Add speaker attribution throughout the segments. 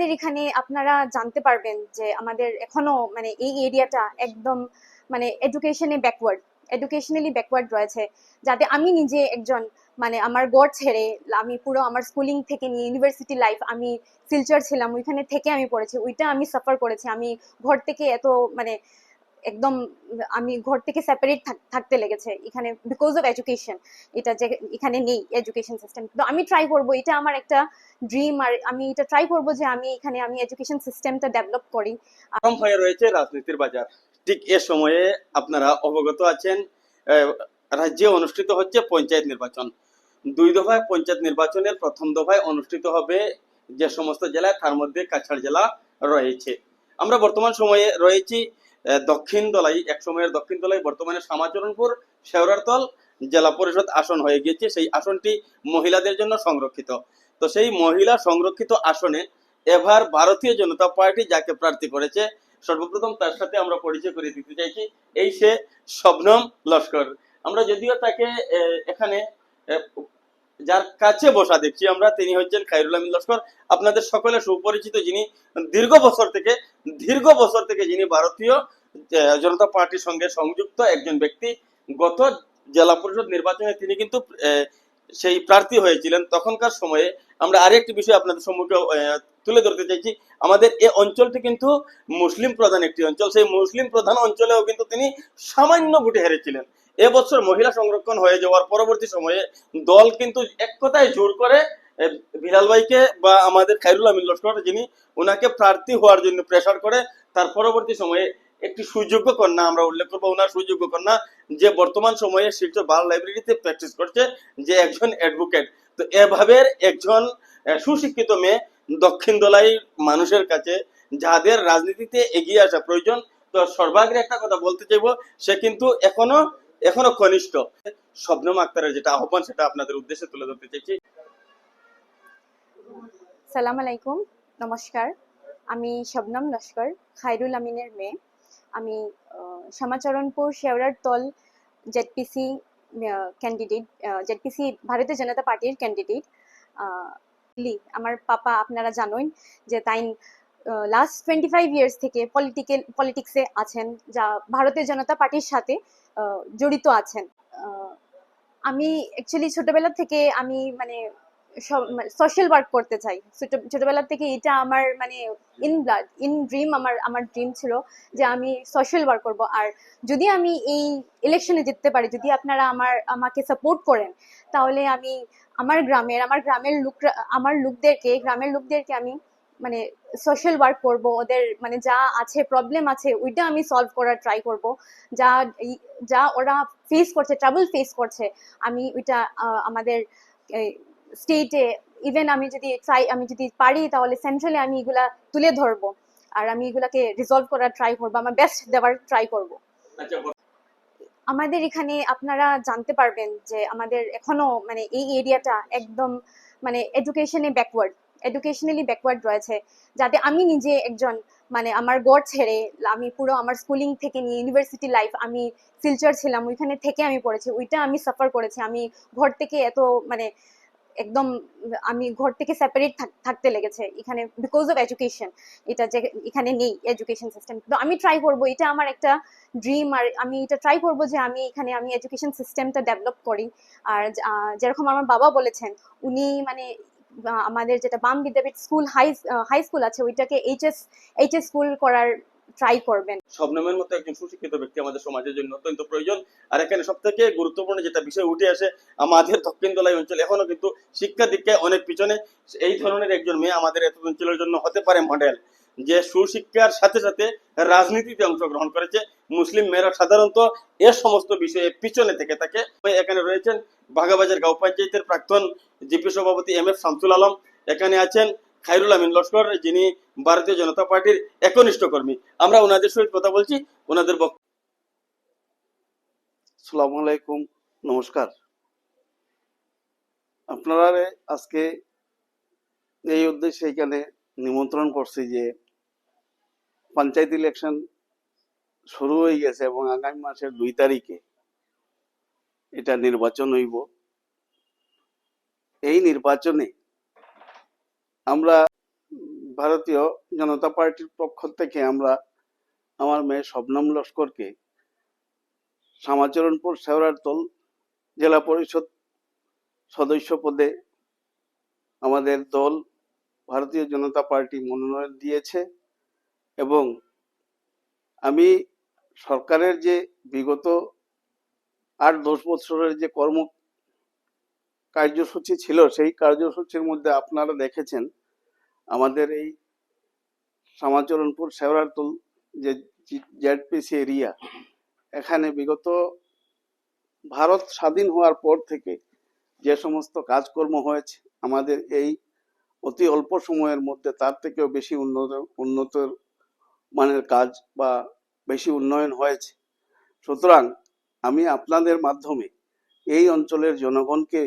Speaker 1: আমাদের এখানে আপনারা জানতে পারবেন যে আমাদের এখনও মানে এই এরিয়াটা একদম মানে এডুকেশনে ব্যাকওয়ার্ড এডুকেশনালি ব্যাকওয়ার্ড রয়েছে। যাতে আমি নিজে একজন মানে আমার গড় ছেড়ে আমি পুরো আমার স্কুলিং থেকে নিয়ে ইউনিভার্সিটি লাইফ আমি সিলচার ছিলাম, ওইখানে থেকে আমি পড়েছি, ওইটা আমি সাফার করেছি। আমি ঘর থেকে এত মানে একদম আমি ঘর থেকে সেপারেট থাকতে লেগেছে। এখানে বিকজ অফ এডুকেশন এটা যে এখানে নেই এডুকেশন সিস্টেম তো আমি ট্রাই করব, এটা আমার একটা ড্রিম আর আমি এটা ট্রাই করব যে আমি এখানে আমি এডুকেশন সিস্টেমটা ডেভেলপ করি।
Speaker 2: গরম হয়ে রয়েছে রাজনীতির বাজার। ঠিক এ সময়ে আপনারা অবগত আছেন রাজ্যে অনুষ্ঠিত হচ্ছে পঞ্চায়েত নির্বাচন। দুই দফায় পঞ্চায়েত নির্বাচনের প্রথম দফায় অনুষ্ঠিত হবে যে সমস্ত জেলায় তার মধ্যে কাছাড় জেলা রয়েছে। আমরা বর্তমান সময়ে রয়েছি দক্ষিণ দলাই এক সময়ের দক্ষিণ দলাই বর্তমানে শ্যামাচরণপুর শেওরারতল জেলা পরিষদ আসন হয়ে গিয়েছে। সেই আসনটি মহিলাদের জন্য সংরক্ষিত। তো সেই মহিলা সংরক্ষিত আসনে এবার ভারতীয় জনতা পার্টি যাকে প্রার্থী করেছে, সর্বপ্রথম তার সাথে আমরা পরিচয় করে দিতে চাইছি, এই সে শবনম লস্কর। আমরা যদিও তাকে এখানে যার কাছে বসা দেখছি আমরা, তিনি হচ্ছেন খাইরুল আমিন লস্কর। আপনাদের সকলে সুপরিচিত যিনি, দীর্ঘ বছর থেকে, দীর্ঘ বছর থেকে যিনি ভারতীয় জনতা পার্টির সঙ্গে সংযুক্ত একজন ব্যক্তি, গত জেলা পরিষদ নির্বাচনে তিনি কিন্তু সেই প্রার্থী হয়েছিলেন। তখনকার সময়ে আমরা আরেকটি বিষয় আপনাদের সম্মুখে তুলে ধরতে চাইছি। আমাদের এই অঞ্চলটি কিন্তু মুসলিম প্রধান একটি অঞ্চল। সেই মুসলিম প্রধান অঞ্চলেও কিন্তু তিনি সামান্য ভোটে হেরেছিলেন। এবছর মহিলা সংরক্ষণ হয়ে যাওয়ার পরবর্তী সময়ে দল কিন্তু এক কথায় জোর করে বিলাল ভাইকে বা আমাদের খাইরুল আমিন লস্কর যিনি ওনাকে প্রার্থী হওয়ার জন্য প্রেসার করে, তার পরবর্তী সময়ে একটি সুযোগ্য কন্যা আমরা উল্লেখ করব ওনার সুযোগ্য কন্যা যে বর্তমান সময়ে শিলচর বাল লাইব্রেরিতে প্র্যাকটিস করছে, যে একজন অ্যাডভোকেট তো এভাবে একজন সুশিক্ষিত মেয়ে দক্ষিণ দলাই মানুষের কাছে, যাদের রাজনীতিতে এগিয়ে আসা প্রয়োজন, তো সর্বাগ্রে একটা কথা বলতে চাইব, সে কিন্তু এখনও এখনও কনিষ্ঠ। শবনম আক্তারের যেটা আহ্বান সেটা আপনাদের উদ্দেশ্যে তুলে ধরতে চাইছি।
Speaker 1: সালাম আলাইকুম নমস্কার। আমি শবনম লস্কর খাইরুল আমিনের মেয়ে। আমি আহ, শ্যামাচরণপুর শেওড়ার তল জেডপিসি ক্যান্ডিডেট জেডপিসি ভারতীয় জনতা পার্টির ক্যান্ডিডেট লি। আমার পাপা আপনারা জানেন যে তাই লাস্ট টোয়েন্টি ফাইভ ইয়ার্স থেকে পলিটিক্যাল পলিটিক্সে আছেন যা ভারতীয় জনতা পার্টির সাথে জড়িত আছেন। আমি অ্যাকচুয়ালি ছোটবেলা থেকে আমি মানে সোশ্যাল ওয়ার্ক করতে চাই। ছোটবেলা থেকে এটা আমার মানে ইন ব্লাড ইন ড্রিম আমার আমার ড্রিম ছিল যে আমি সোশ্যাল ওয়ার্ক করব। আর যদি আমি এই ইলেকশনে জিততে পারি, যদি আপনারা আমার, আমাকে সাপোর্ট করেন, তাহলে আমি আমার গ্রামের আমার গ্রামের লোকরা, আমার লোকদেরকে, গ্রামের লোকদেরকে আমি মানে সোশ্যাল ওয়ার্ক করব ওদের মানে যা আছে প্রবলেম আছে ওইটা আমি সলভ করার ট্রাই করব। যা যা ওরা ফেস করছে ট্রাবল ফেস করছে আমি ওইটা আমাদের স্টেটে ইভেন আমি যদি ট্রাই আমি যদি পারি তাহলে সেন্ট্রালে আমি এগুলা তুলে ধরবো। আর আমি এগুলাকে রিজলভ করার ট্রাই করব আমার বেস্ট দেওয়ার ট্রাই করব।
Speaker 2: আচ্ছা
Speaker 1: আমাদের এখানে আপনারা জানতে পারবেন যে আমাদের এখনও মানে এই এরিয়াটা একদম মানে এডুকেশনে ব্যাকওয়ার্ড এডুকেশনালি ব্যাকওয়ার্ড রয়েছে, যাতে আমি নিজে একজন মানে আমার গড় ছেড়ে আমি পুরো আমার স্কুলিং থেকে নিয়ে ইউনিভার্সিটি লাইফ আমি সিলচার ছিলাম, ওইখানে থেকে আমি পড়েছি, ওইটা আমি সাফার করেছি। আমি ঘর থেকে এত মানে একদম আমি ঘর থেকে সেপারেট থাকতে লেগেছে, এখানে বিকজ অফ এডুকেশন এটা যে এখানে নেই এডুকেশন সিস্টেম তো আমি ট্রাই করব, এটা আমার একটা ড্রিম আর আমি এটা ট্রাই করব যে আমি এখানে, আমি এডুকেশন সিস্টেমটা ডেভেলপ করি। আর যেরকম আমার বাবা বলেছেন, উনি মানে আমাদের যেটা Bam Vidyapith school, high high school আছে, ওইটাকে এইচএস এইচএস স্কুল করার ট্রাই করবেন।
Speaker 2: শবনমের মতো একজন সুশিক্ষিত ব্যক্তি আমাদের সমাজের জন্য অত্যন্ত প্রয়োজন। আর এখানে সব থেকে গুরুত্বপূর্ণ যেটা বিষয় উঠে আসে, আমাদের দক্ষিণ দলাই অঞ্চল এখনও কিন্তু শিক্ষা দীক্ষায় অনেক পিছনে। এই ধরনের একজন মেয়ে আমাদের এত অঞ্চলের জন্য হতে পারে মডেল যে সুশিক্ষার সাথে সাথে রাজনীতিতে অংশগ্রহণ করেছে, মুসলিম মেয়েরা সাধারণত এ সমস্ত বিষয়ে পিছনে থেকে থাকে। এখানে রয়েছেন বাঘাবাজার গাঁও পঞ্চায়েতের প্রাক্তন জিপি সভাপতি এম এফ শামসুল আলম, এখানে আছেন খাইরুল আমিন লস্কর, যিনি ভারতীয় জনতা পার্টির একনিষ্ঠ কর্মী। আমরা ওনাদের সহিত কথা বলছি, ওনাদের বক্তব্য।
Speaker 3: সালামু আলাইকুম, নমস্কার। আপনারা আজকে এই উদ্দেশ্যে এখানে নিমন্ত্রণ করছি যে পঞ্চায়েত ইলেকশন শুরু হয়ে গেছে এবং আগামী মাসের দুই তারিখে এটা নির্বাচন হইব। এই নির্বাচনে আমরা ভারতীয় জনতা পার্টির পক্ষ থেকে আমরা আমার মেয়ে শবনম লস্করকে শ্যামাচরণপুর শেওড়ারতল জেলা পরিষদ সদস্য পদে আমাদের দল ভারতীয় জনতা পার্টি মনোনয়ন দিয়েছে এবং আমি সরকারের যে বিগত আট দশ বছরের যে কর্ম কার্যসূচি ছিল, সেই কার্যসূচির মধ্যে আপনারা দেখেছেন আমাদের এই শ্যামাচরণপুর শেওড়ারতল যে জেডপিসি এরিয়া, এখানে বিগত ভারত স্বাধীন হওয়ার পর থেকে যে সমস্ত কাজকর্ম হয়েছে, আমাদের এই অতি অল্প সময়ের মধ্যে তার থেকেও বেশি উন্নত উন্নত মানের কাজ বা বেশি উন্নয়ন হয়েছে। সুতরাং আমি আপনাদের মাধ্যমে এই অঞ্চলের জনগণকে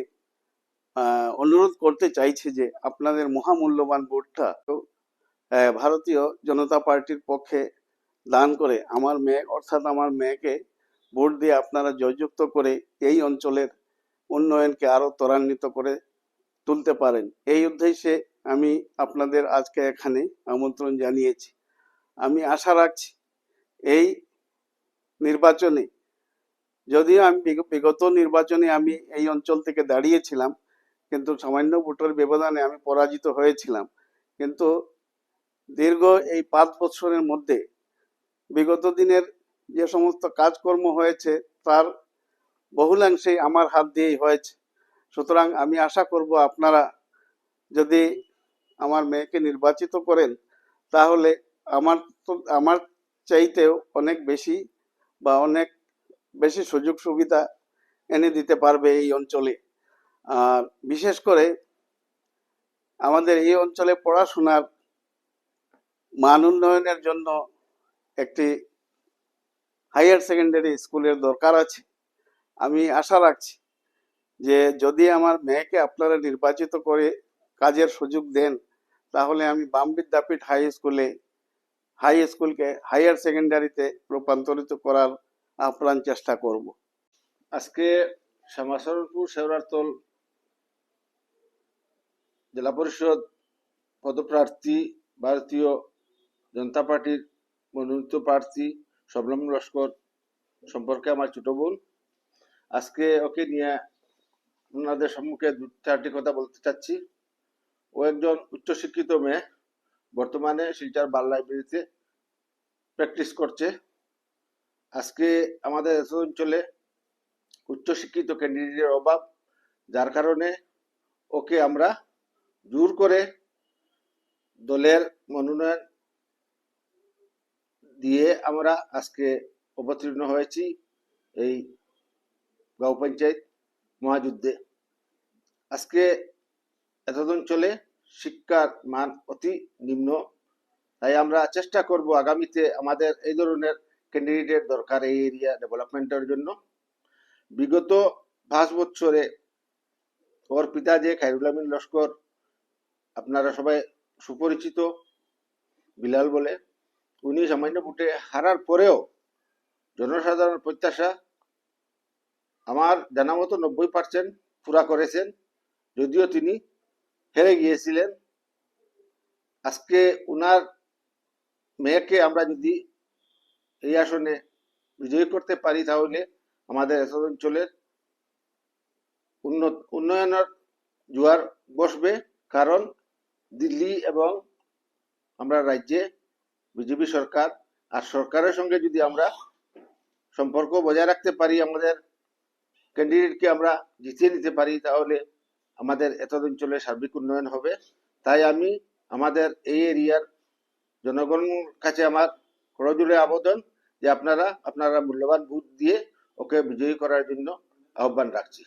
Speaker 3: অনুরোধ করতে চাইছি যে আপনাদের মহামূল্যবান ভোটটা ভারতীয় জনতা পার্টির পক্ষে দান করে আমার মেয়ে, অর্থাৎ আমার মেয়েকে ভোট দিয়ে আপনারা জয়যুক্ত করে এই অঞ্চলের উন্নয়নকে আরও ত্বরান্বিত করে তুলতে পারেন। এই উদ্দেশ্যে আমি আপনাদের আজকে এখানে আমন্ত্রণ জানিয়েছি। আমি আশা রাখছি এই নির্বাচনে, যদিও আমি বিগত নির্বাচনে আমি এই অঞ্চল থেকে দাঁড়িয়েছিলাম, কিন্তু সামান্য ভোটের ব্যবধানে আমি পরাজিত হয়েছিলাম। কিন্তু দীর্ঘ এই পাঁচ বছরের মধ্যে বিগত দিনের যে সমস্ত কাজকর্ম হয়েছে, তার বহুলাংশেই আমার হাত দিয়েই হয়েছে। সুতরাং আমি আশা করব আপনারা যদি আমার মেয়েকে নির্বাচিত করেন, তাহলে আমার তো, আমার চাইতেও অনেক বেশি বা অনেক বেশি সুযোগ সুবিধা এনে দিতে পারবে এই অঞ্চলে। আর বিশেষ করে আমাদের এই অঞ্চলে পড়াশোনার মান উন্নয়নের জন্য একটি হায়ার সেকেন্ডারি স্কুলের দরকার আছে। আমি আশা রাখছি যে যদি আমার মেয়েকে আপনারা নির্বাচিত করে কাজের সুযোগ দেন, তাহলে আমি বাম বিদ্যাপীঠ হাই স্কুলে হাই স্কুলকে হায়ার সেকেন্ডারিতে রূপান্তরিত করার আপ্রাণ চেষ্টা করব।
Speaker 4: আজকে শ্যামাচরণপুর শেওড়ারতল জেলা পরিষদ পদপ্রার্থী ভারতীয় জনতা পার্টির মনোনীত প্রার্থী শবনম লস্কর সম্পর্কে আমার ছোট বোন। আজকে ওকে নিয়ে আপনাদের সম্মুখে দু চারটি কথা বলতে চাচ্ছি। ও একজন উচ্চশিক্ষিত মেয়ে, বর্তমানে শিলচর বাল লাইব্রেরিতে প্র্যাকটিস করছে। আজকে আমাদের অঞ্চলে উচ্চশিক্ষিত ক্যান্ডিডেটের অভাব, যার কারণে ওকে আমরা জোর করে দলের মনোনয়ন দিয়ে আমরা আজকে অবতীর্ণ হয়েছি এই গাঁও পঞ্চায়েত মহাযুদ্ধে। আজকে এতদিন অঞ্চলে শিক্ষার মান অতি নিম্ন। তাই আমরা চেষ্টা করব আগামীতে আমাদের এই ধরনের ক্যান্ডিডেট দরকার এই এরিয়া ডেভেলপমেন্টের জন্য। বিগত পাঁচ বছরে ওর পিতা যে খাইরুল আমিন লস্কর, আপনারা সবাই সুপরিচিত, বিলাল বলে। উনি সামান্য ভোটে হারার পরেও জনসাধারণ প্রত্যাশা আমার জানা মতো নব্বই পার্সেন্ট পুরা করেছেন। যদিও তিনি হেরে গিয়েছিলেন। আজকে উনার মেয়েকে আমরা যদি এই আসনে বিজয়ী করতে পারি, তাহলে আমাদের অঞ্চলের উন্নত উন্নয়নের জোয়ার বসবে। কারণ দিল্লি এবং আমরা রাজ্যে বিজেপি সরকার আর সরকারের সঙ্গে যদি আমরা সম্পর্ক বজায় রাখতে পারি আমাদের ক্যান্ডিডেটকে আমরা জিতিয়ে নিতে পারি, তাহলে আমাদের এত চলে সার্বিক উন্নয়ন হবে। তাই আমি আমাদের এই এরিয়ার জনগণের কাছে আমার করজুড়ে আবেদন যে আপনারা আপনারা মূল্যবান ভোট দিয়ে ওকে বিজয়ী করার জন্য আহ্বান রাখছি।